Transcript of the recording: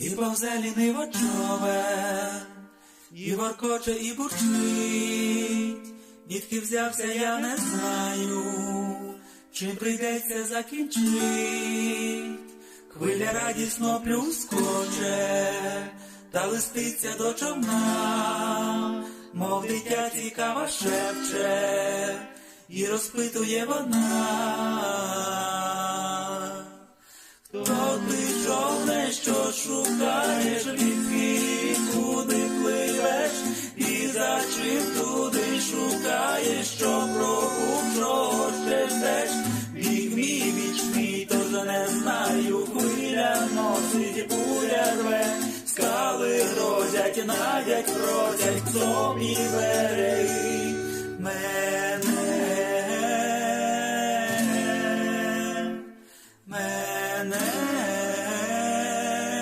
І повзе ліниво човен, і воркоче, і бурчить, Дітки взявся, я не знаю, чим прийдеться закінчить. Хвиля радісно плюскоче, та листиться до човна, мов дитя цікаво шепче, і розпитує вона. Хто ти жовне, що шукаєш, відки куди пливеш, і за чим туди шукаєш, що проху чого ще ждеш, біг мій вічний, то не знаю, хвиля носить буря рве, скали грозять, навять, просять собі береги мене. мене.